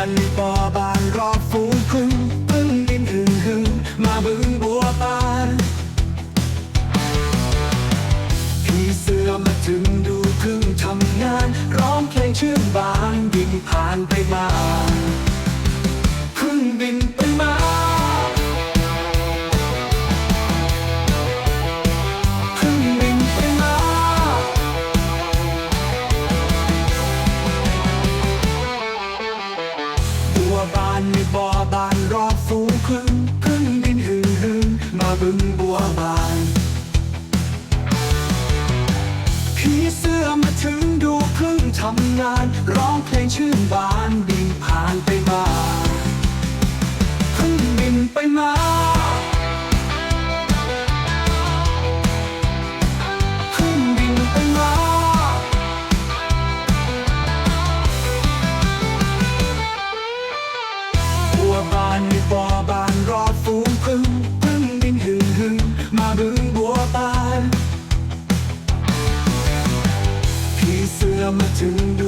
ันปอบานรอบฟูงพึ่งพึ่งนินหึงหึงมาบึงบัวบานพี่เสือมาถึงดูพึ่งทำงาน ร้องเพลงชื่นบานบินผ่านไปมาานมีบ่อบานรอบฝูงพึ่งพึ่งดินหึงหึงมาบึงบัวบานผีเสื้อมาถึงดูพึ่งทำงาน ร้องเพลงชื่นบานบินผ่านไปมา มาถึงดู